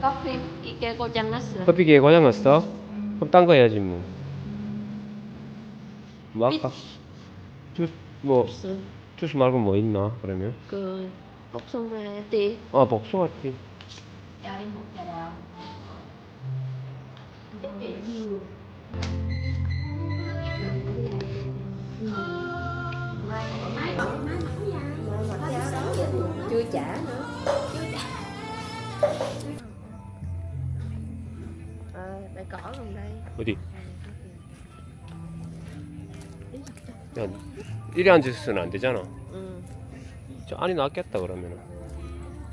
커피 이게 고장 났어. 커피기에 고장 났어? 그럼 딴 거 해야지 뭐. 뭐 할까? 주스 뭐 없어. 주스 말고 뭐 있나 그러면? 그 복숭아 티. 아 복숭아티. cho em một trà đào chưa trả nữa à, đây cỏ luôn đây 어디? 야, 이리 앉아서는 안 되잖아. ừ. 저 안이 낫겠다 그러면은.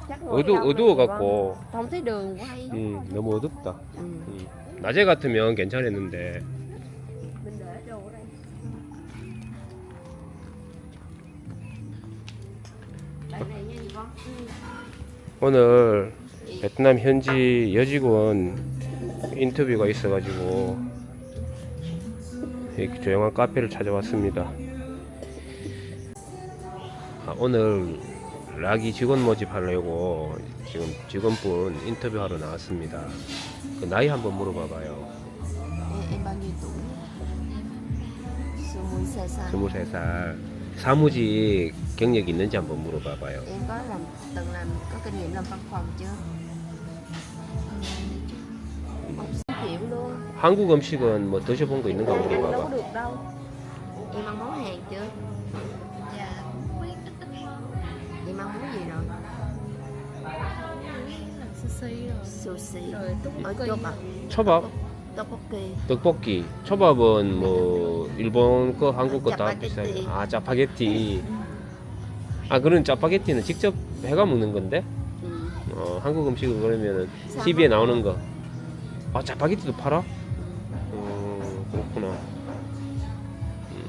Chắc ngồi 어두 trong này 어두워 được không? 갖고, không thấy đường quay 음 너무 어둡다. ừ. 음. 낮에 같으면 괜찮았는데 mình để đồ ở đây bạn này nha gì con 오늘 베트남 현지 여직원 인터뷰가 있어가지고 이렇게 조용한 카페를 찾아왔습니다. 아, 오늘 락이 직원 모집하려고 지금 직원분 인터뷰하러 나왔습니다. 그 나이 한번 물어봐봐요. xa 23살. 사무직 경력 있는지 한번 물어봐봐요. Luôn 한국 음식은 뭐 드셔본 거 있는가 đâu có 물어봐봐. được đâu em ăn món hàng chưa Dạ, cũng biết ít ít hơn em ăn món gì rồi Làm sushi rồi sushi Rồi túc ở kỳ chốt à 초밥, 떡볶이 떡볶이. 초밥은 뭐 일본 거, 한국 거 다 짜파게티. 비싸요. 아 짜파게티. 아 그런 짜파게티는 직접 해가 먹는 건데? 어, 한국 음식은 그러면은 TV에 나오는 거. 아 짜파게티도 팔아? 어, 그렇구나. 음.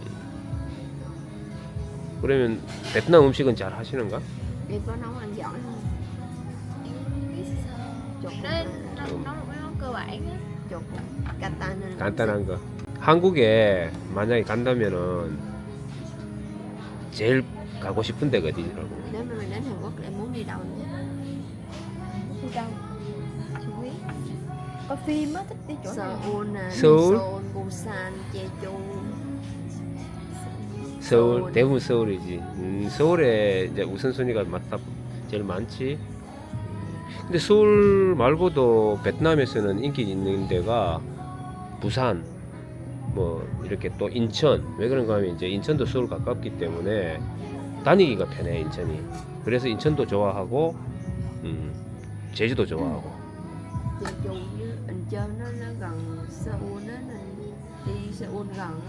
그러면 베트남 음식은 잘 하시는가? nấu ăn giỏi không nó, nó cơ bản á 간단한 거. 한국에 만약에 간다면은 제일 가고 싶은 데가 어디라고? nếu mà mình đến Hàn Quốc em muốn đi đâu nữa phim á, thích đi chỗ nào Seoul nè Seoul. Seoul Busan Jeju 서울 서울. 대부분 서울이지. 음, 서울에 이제 우선순위가 맞다 제일 많지. 근데 서울 말고도 베트남에서는 인기 있는 데가 부산, 뭐 이렇게 또 인천. 왜 그런가 하면 이제 인천도 서울 가깝기 때문에 다니기가 편해 인천이. 그래서 인천도 좋아하고, 음, 제주도 좋아하고. Jeju Incheon nó nó gần Seoul đó nên đi Seoul gần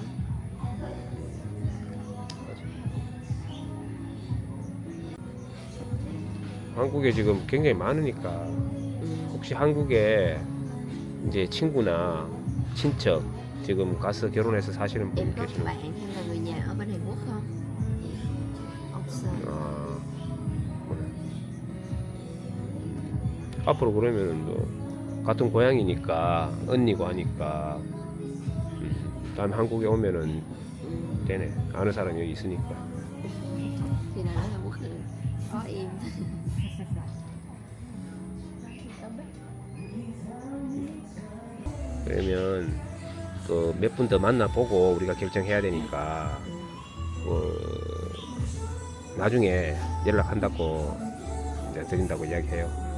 한국에 지금 굉장히 많으니까. 혹시 한국에 이제 친구나 친척 지금 가서 결혼해서 사시는 분 em có 계시는 bạn hay là người nhà ở bên Hàn Quốc không 없어 아, 그래. 앞으로 그러면은 또 같은 고향이니까 언니고 하니까. 음, 다음에 한국에 오면은. 되네. 아는 사람이 여기 있으니까. 그러면 또몇분 더 만나보고 우리가 결정해야 되니까 뭐 나중에 연락한다고 드린다고 이야기해요